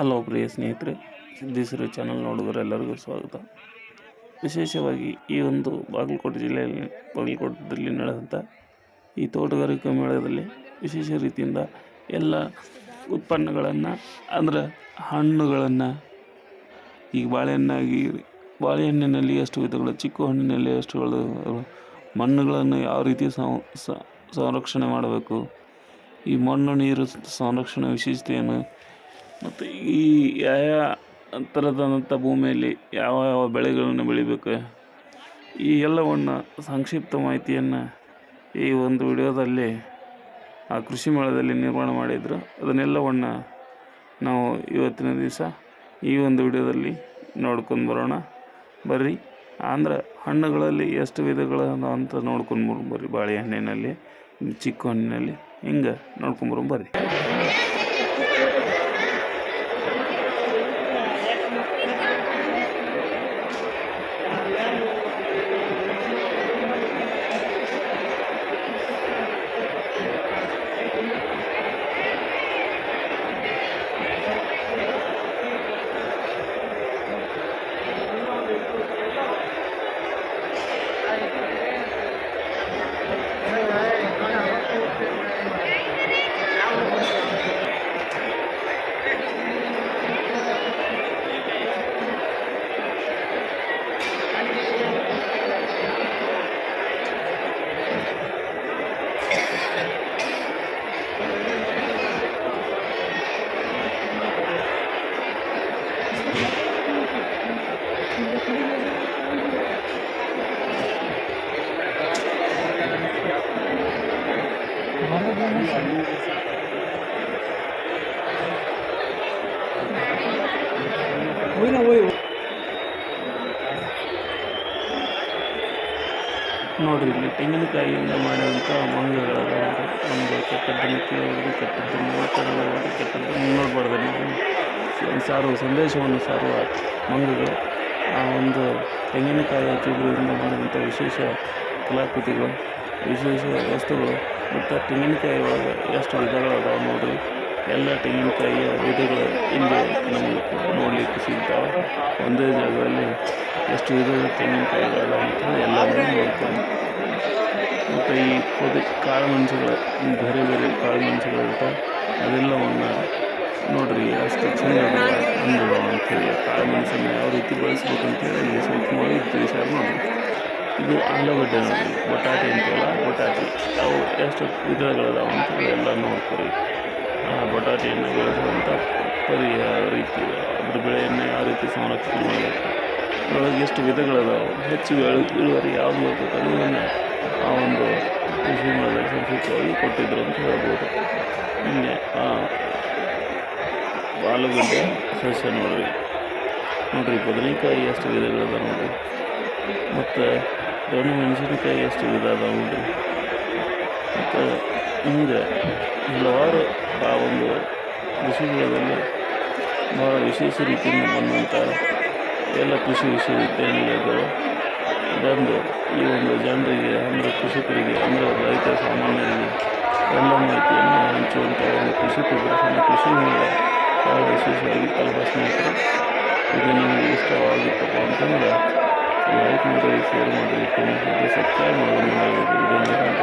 Hello ಪ್ರಿಯ ಸ್ನೇಹಿತರೆ Siddeshwara channel ನೋಡುಗರೆಲ್ಲರಿಗೂ ಸ್ವಾಗತ. ವಿಶೇಷವಾಗಿ ಈ ಒಂದು ಬಾಗಲಕೋಟೆ ಜಿಲ್ಲೆಯಲ್ಲಿ ಬಾಗಲಕೋಟದಲ್ಲಿ ನಡೆದಂಥ ಈ ತೋಟಗಾರಿಕಾ ಮೇಳದಲ್ಲಿ ವಿಶೇಷ ರೀತಿಯಿಂದ ಎಲ್ಲ ಉತ್ಪನ್ನಗಳನ್ನು, ಅಂದ್ರೆ ಹಣ್ಣುಗಳನ್ನು ಈಗ ಬಾಳೆಹಣ್ಣಾಗಿ, ಬಾಳೆಹಣ್ಣಿನಲ್ಲಿ ಎಷ್ಟು ವಿಧಗಳು, ಚಿಕ್ಕು ಹಣ್ಣಿನಲ್ಲಿ ಎಷ್ಟುಗಳು ಮಣ್ಣುಗಳನ್ನು ಯಾವ ರೀತಿ ಸಂರಕ್ಷಣೆ ಮಾಡಬೇಕು, ಈ ಮಣ್ಣು ನೀರು ಸಂರಕ್ಷಣೆ ವಿಶೇಷತೆಯನ್ನು ಮತ್ತು ಈ ಯಾವ ಥರದಂಥ ಭೂಮಿಯಲ್ಲಿ ಯಾವ ಯಾವ ಬೆಳೆಗಳನ್ನು ಬೆಳಿಬೇಕು? ಈ ಎಲ್ಲವನ್ನು ಸಂಕ್ಷಿಪ್ತ ಮಾಹಿತಿಯನ್ನು ಈ ಒಂದು ವಿಡಿಯೋದಲ್ಲಿ, ಆ ಕೃಷಿ ಮೇಳದಲ್ಲಿ ನಿರ್ಮಾಣ ಮಾಡಿದ್ರು. ಅದನ್ನೆಲ್ಲವನ್ನು ನಾವು ಇವತ್ತಿನ ದಿವಸ ಈ ಒಂದು ವಿಡಿಯೋದಲ್ಲಿ ನೋಡ್ಕೊಂಡು ಬರೋಣ. ಬರ್ರಿ ಅಂದ್ರೆ ಹಣ್ಣುಗಳಲ್ಲಿ ಎಷ್ಟು ವಿಧಗಳು ಅಂತ ನೋಡ್ಕೊಂಡು ಬರ್ರಿ, ಬಾಳೆಹಣ್ಣಿನಲ್ಲಿ, ಚಿಕ್ಕ ಹಣ್ಣಿನಲ್ಲಿ, ಹಿಂಗೆ ನೋಡ್ಕೊಂಬರೋಣ ಬರ್ರಿ. ನೋಡ್ರಿ, ಇಲ್ಲಿ ತೆಂಗಿನಕಾಯಿಯಿಂದ ಮಾಡಿದಂಥ ಮಂಗಗಳದ ಒಂದು ಕೆಟ್ಟದ್ದನ್ನು ಕೇಳೋದು ಕೆಟ್ಟದ್ದನ್ನು ಮಾತಾಡೋದು ಕೆಟ್ಟದ್ದನ್ನು ನೋಡಬಾರ್ದು ನಾವು. ಸಾರುವ ಸಂದೇಶವನ್ನು ಸಾರುವ ಮಂಗಗಳು. ಆ ಒಂದು ತೆಂಗಿನಕಾಯಿಯ ಚೂರುಗಳಿಂದ ಮಾಡಿದಂಥ ವಿಶೇಷ ಕಲಾಕೃತಿಗಳು, ವಿಶೇಷ ವಸ್ತುಗಳು. ಮತ್ತು ತೆಂಗಿನಕಾಯಿ ಒಳಗೆ ಎಷ್ಟು ವಿಧಗಳು ಅದಾವೆ ನೋಡಿರಿ ಎಲ್ಲ ತೆಂಗಿನಕಾಯಿಯ ವಿಧಗಳು ಇಲ್ಲಿ ನಮಗೆ ನೋಡಲಿಕ್ಕೆ ಸಿಗ್ತಾವೆ. ಒಂದೇ ಜಾಗದಲ್ಲಿ ಎಷ್ಟು ವಿಧದ ತೆಂಗಿನಕಾಯಿಗಳು ಅಂತ ಎಲ್ಲವನ್ನೂ ನೋಡ್ಕೊಂಡು. ಮತ್ತು ಈ ಪೊದೆ ಕಾಳು ಮೆಣಸುಗಳು ಬೇರೆ ಬೇರೆ ಕಾಳು ಮೆಣಸುಗಳಿರ್ತವೆ ಅದೆಲ್ಲವನ್ನು ನೋಡಿರಿ, ಅಷ್ಟು ಚೆಂದ ಅಂತ ಅಂಥೇಳಿ ಕಾಳು ಮೆಣಸನ್ನು ಯಾವ ರೀತಿ ಬಳಸ್ಬೇಕು ಸ್ವಲ್ಪ ಇಲ್ಲಿ ಸೂಕ್ಷ್ಮವಾಗಿ ತಿಳಿಸ್ಯಾರ ನೋಡ್ರಿ. ಇದು ಆಲೂಗಡ್ಡೆ ನೋಡಿ, ಬಟಾಟೆ ಅಂತೀವಲ್ಲ, ಬಟಾಟೆ. ಅವು ಎಷ್ಟು ವಿಧಗಳದಾವ ಅಂತ ಎಲ್ಲ ನೋಡ್ಕೊಳ್ಳಿ ಆ ಬಟಾಟೆಯನ್ನು ಬೆಳೆಸುವಂಥ ಪರಿಹಾರ ರೀತಿ, ಅದ್ರ ಬೆಳೆಯನ್ನು ಯಾವ ರೀತಿ ಸಂರಕ್ಷಣೆ ಮಾಡಬೇಕು. ಅದರೊಳಗೆ ಎಷ್ಟು ವಿಧಗಳದಾವೆ ಹೆಚ್ಚು ಇಳು, ಇಳುವರಿ ಯಾವುದು ಬರ್ತದೆ ಅನ್ನೋದನ್ನು ಆ ಒಂದು ಕೃಷಿ ಮೇಳದಲ್ಲಿ ಸಂಕ್ಷಿಪ್ತವಾಗಿ ಕೊಟ್ಟಿದ್ರು ಅಂತ ಹೇಳ್ಬೋದು. ಹಿಂಗೆ ಆಲೂಗಡ್ಡೆ ಸಸ್ಯ ನೋಡ್ರಿ. ನೋಡಿರಿ, ಬದನೆಕಾಯಿ ಎಷ್ಟು ವಿಧಗಳದ ನೋಡಿರಿ. ಮತ್ತು ದೊಣ್ಣೆ ಮೆಣಸಿನಕಾಯಿ ಎಷ್ಟು ವಿಧ ಅದಾವು ಮತ್ತು ಹಿಂಗೆ ಹಲವಾರು ಆ ಒಂದು ಕೃಷಿ ಮೇಳದಲ್ಲಿ ಭಾಳ ವಿಶೇಷ ರೀತಿಯಿಂದ ಬಂದಂಥ ಎಲ್ಲ ಕೃಷಿ ವಿಶ್ವವಿದ್ಯಾನಿಲಯಗಳು ಬಂದು ಈ ಒಂದು ಜನರಿಗೆ ಅಂದರೆ ಕೃಷಿಕರಿಗೆ ಅಂದರೆ ರೈತ ಸಾಮಾನ್ಯರಿಗೆ ಎಲ್ಲ ಮಾಹಿತಿಯನ್ನು ಹಂಚುವಂಥ ಒಂದು ಕೃಷಿ ಪ್ರದರ್ಶನ, ಕೃಷಿ ಮೇಳ ಭಾಳ ವಿಶೇಷವಾಗಿ ಸ್ನೇಹಿತರೆ ಇದು ನಿಮಗೆ ಅಂತಂದ್ರೆ அனைவருக்கும் உதவி சேரும் அளவிற்கு சத்யா மகன்